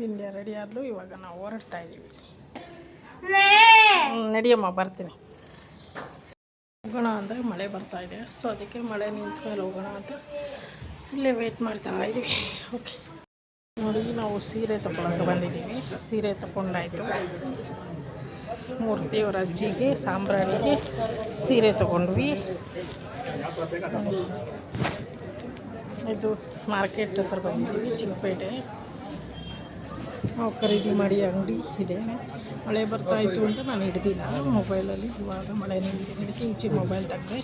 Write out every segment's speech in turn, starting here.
ಬಿಂದ್ಯ ready ಆದ್ಲು ಇವಾಗ ನಾವು ಹೊರಡ್ತಾ ಇದ್ದೀವಿ ನಡಿಯಮ್ಮ ಬರ್ತೀನಿ. ಹೋಗೋಣ ಅಂದರೆ ಮಳೆ ಬರ್ತಾ ಇದೆ. ಸೊ ಅದಕ್ಕೆ ಮಳೆ ನಿಂತ ಮೇಲೆ ಹೋಗೋಣ ಅಂತ ಇಲ್ಲೇ ವೆಯ್ಟ್ ಮಾಡ್ತಾ ಇದ್ದೀವಿ ಓಕೆ ನೋಡಿ ನಾವು ಸೀರೆ ತಗೊಳಕ್ಕೆ ಬಂದಿದ್ದೀವಿ. ಸೀರೆ ತಗೊಂಡಾಯಿತು. ಮೂರ್ತಿಯವರ ಅಜ್ಜಿಗೆ ಸಾಂಬ್ರಾಣಿಗೆ ಸೀರೆ ತಗೊಂಡ್ವಿ. ಇದು ಮಾರ್ಕೆಟ್ ಹತ್ರ ಬಂದಿದ್ದೀವಿ ಚಿಕ್ಕಪೇಟೆ. ನಾವು ಖರೀದಿ ಮಾಡಿ ಅಂಗಡಿ ಇದೆ. ಮಳೆ ಬರ್ತಾಯಿತ್ತು ಅಂತ ನಾನು ಹಿಡ್ದಿಲ್ಲ. ಮೊಬೈಲಲ್ಲಿ ಇವಾಗ ಮಳೆ ನಿಂತಿದೆ ಅದಕ್ಕೆ ಈಚೆ ಮೊಬೈಲ್ ತೆಗೆದೆ.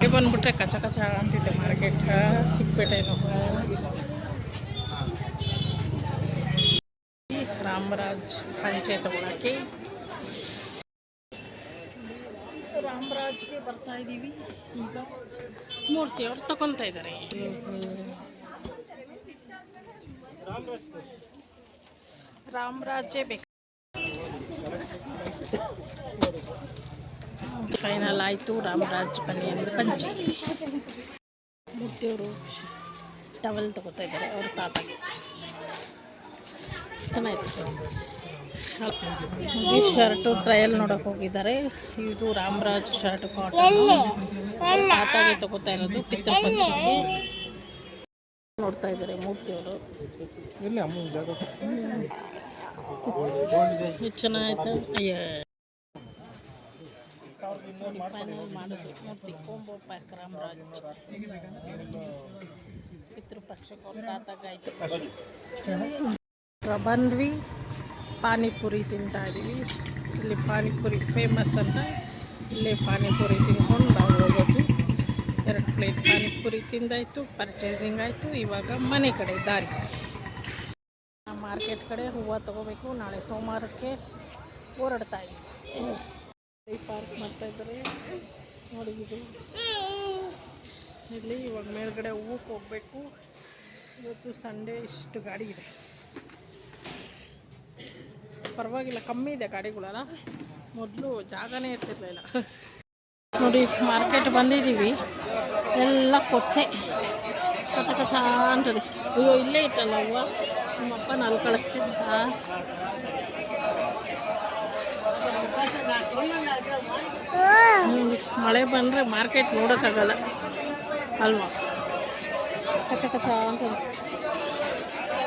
ಮಳೆ ಬಂದುಬಿಟ್ರೆ ಕಚ ಕಚ ಅಂತಿದೆ ಮಾರ್ಕೆಟ್, ಚಿಕ್ಕಪೇಟೆ ರಾಮರಾಜ್ ಪಂಚೆ ತಗೊಳಕ್ಕೆ ರಾಮರಾಜ್ಗೆ ಬರ್ತಾ ಇದ್ದೀವಿ. ಈಗ ಮೂರ್ತಿಯವ್ರು ತಗೊತಾ ಇದ್ದಾರೆ. ರಾಮರಾಜೇ ಬೇಕು. ಫೈನಲ್ ಆಯಿತು ರಾಮರಾಜ್ ಬನ್ನಿ ಅಂದ್ರೆ ಪಂಚೆ. ಮುದ್ದೆಯವರು ಟವಲ್ ತಗೋತಾ ಇದ್ದಾರೆ, ಅವ್ರ ತಾತ ಚೆನ್ನಾಗಿತ್ತು ಈ ಶರ್ಟು ಟ್ರಯಲ್ ನೋಡೋಕೆ ಹೋಗಿದ್ದಾರೆ. ಇದು ರಾಮರಾಜ್ ಶರ್ಟ್ ಕಾಟನ್ ತಾತಾಗೆ ತಗೋತಾ ಇರೋದು ಪಿತೃಪಕ್ಷಕ್ಕೆ ನೋಡ್ತಾ ಇದ್ದಾರೆ ಮೂರ್ತಿಯವರು ಎಲ್ಲಿ ಅಮ್ಮ ಜಾಗ? ಅಯ್ಯ ಫೈನಲ್ ಮಾಡಿದ್ರು ಮೂರ್ತಿ ಕೊಂಬೋ ಪ್ಯಾಕ್ ರಾಮರಾಜ್ ಪಿತೃಪಕ್ಷಕ್ಕೆ ಅವ್ರ ತಾತಾಗಾಯ್ತು ಹತ್ರ ಬಂದ್ವಿ ಪಾನಿಪುರಿ ತಿಂತಾ ಇದೀವಿ. ಇಲ್ಲಿ ಪಾನಿಪುರಿ ಫೇಮಸ್ ಅಂತ. ಇಲ್ಲಿ ಪಾನಿಪುರಿ ತಿನ್ಕೊಂಡು ನಾವು ಹೋಗೋದು. ಎರಡು ಪ್ಲೇಟ್ ಪಾನಿಪುರಿ ತಿಂದಾಯಿತು ಪರ್ಚೇಸಿಂಗ್ ಆಯಿತು, ಇವಾಗ ಮನೆ ಕಡೆ ದಾರಿ. ಮಾರ್ಕೆಟ್ ಕಡೆ ಹೂವು ತೊಗೋಬೇಕು, ನಾಳೆ ಸೋಮವಾರಕ್ಕೆ ಹೊರಡ್ತಾ ಇದ್ದೀವಿ ಪಾರ್ಕ್ ಮಾಡ್ತಾ ಇದ್ದಾರೆ. ನೋಡಿ ಇದು. ಇಲ್ಲಿ ಇವಾಗ ಮೇಲ್ಗಡೆ ಹೂವಕ್ಕೆ ಹೋಗಬೇಕು. ಇವತ್ತು ಸಂಡೇ ಇಷ್ಟು ಗಾಡಿ ಇದೆ. ಪರವಾಗಿಲ್ಲ, ಕಮ್ಮಿ ಇದೆ ಗಾಡಿಗಳಲ್ಲ. ಮೊದಲು ಜಾಗನೇ ಇರ್ತಿರ್ಲಿಲ್ಲ. ನೋಡಿ ಮಾರ್ಕೆಟ್ ಬಂದಿದ್ದೀವಿ. ಎಲ್ಲ ಕೊಚ್ಚೆ. ಕಚ ಕಚ ಅಂತದೆ. ಅಯ್ಯೋ, ಇಲ್ಲೇ ಇತ್ತಲ್ಲ ಅವ್ವ? ನಮ್ಮಪ್ಪ ನಾನು ಕಳಿಸ್ತೀನಿ ಮಳೆ ಬಂದರೆ ಮಾರ್ಕೆಟ್ ನೋಡೋಕ್ಕಾಗಲ್ಲ. ಅಲ್ವಾ? ಕಚ ಕಚ ಅಂತದೆ.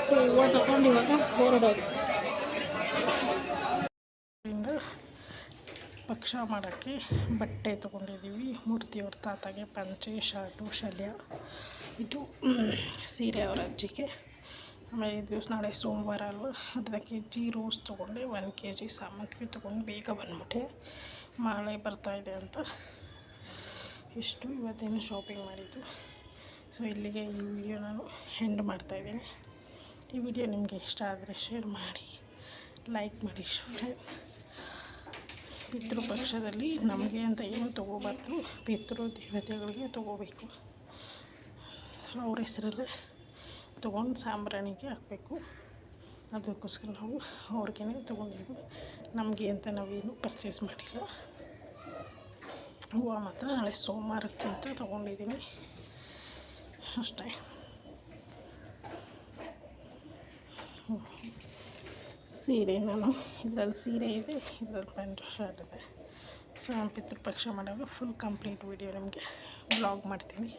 ಸೊ ಹೂವು ತಗೊಂಡು ಇವಾಗ ಹೊರಡೋದು. ಭಕ್ಷ ಮಾಡೋಕ್ಕೆ ಬಟ್ಟೆ ತೊಗೊಂಡಿದ್ದೀವಿ. ಮೂರ್ತಿಯವ್ರ ತಾತಗೆ ಪಂಚೆ ಶರ್ಟು ಶಲ್ಯ. ಇದು ಸೀರೆ ಅವ್ರ ಅಜ್ಜಿಗೆ. ಆಮೇಲೆ ಇದು ದಿವಸ ನಾಳೆ ಸೋಮವಾರ ಅಲ್ವ? ಅರ್ಧ ಕೆ ಜಿ ರೋಸ್ ತೊಗೊಂಡೆ. ಒನ್ ಕೆ ಜಿ ಸಾಮಂತಿಗೆ ತೊಗೊಂಡು ಬೇಗ ಬಂದ್ಬಿಟ್ಟೆ. ಮಳೆ ಬರ್ತಾಯಿದೆ ಅಂತ. ಇಷ್ಟು. ಇವತ್ತೇನು ಶಾಪಿಂಗ್ ಮಾಡಿದ್ದು. ಸೊ ಇಲ್ಲಿಗೆ ಈ ವಿಡಿಯೋ ನಾನು ಎಂಡ್ ಮಾಡ್ತಾಯಿದ್ದೀನಿ ಈ ವಿಡಿಯೋ ನಿಮಗೆ ಇಷ್ಟ ಆದರೆ ಶೇರ್ ಮಾಡಿ ಲೈಕ್ ಮಾಡಿ ಫ್ರೆಂಡ್ಸ್ ಪಿತೃಪಕ್ಷದಲ್ಲಿ ನಮಗೆ ಅಂತ ಏನು ತೊಗೋಬಾರ್ದು. ಪಿತೃ ದೇವತೆಗಳಿಗೆ ತೊಗೋಬೇಕು. ಅವ್ರ ಹೆಸರಲ್ಲೇ ತೊಗೊಂಡು ಸಾಂಬ್ರಾಣಿಗೆ ಹಾಕಬೇಕು. ಅದಕ್ಕೋಸ್ಕರ ನಾವು ಅವ್ರಿಗೇನೆ ತೊಗೊಂಡಿದ್ವಿ. ನಮಗೆ ಅಂತ ನಾವೇನು ಪರ್ಚೇಸ್ ಮಾಡಿಲ್ಲ. ಹೂವು ಮಾತ್ರ ನಾಳೆ ಸೋಮವಾರಕ್ಕೆ ಅಂತ ತೊಗೊಂಡಿದ್ದೀನಿ. ಅಷ್ಟೇ. ಸೀರೆ ನಾನು ಇದರಲ್ಲಿ ಸೀರೆ ಇದೆ, ಇದರಲ್ಲಿ ಪ್ಯಾಂಟು ಶರ್ಟ್ ಇದೆ. ಸೊ ನಾನು ಪಿತೃಪಕ್ಷ ಮಾಡೋದು ಫುಲ್ ಕಂಪ್ಲೀಟ್ ವಿಡಿಯೋ ನಿಮಗೆ ಬ್ಲಾಗ್ ಮಾಡ್ತೀನಿ.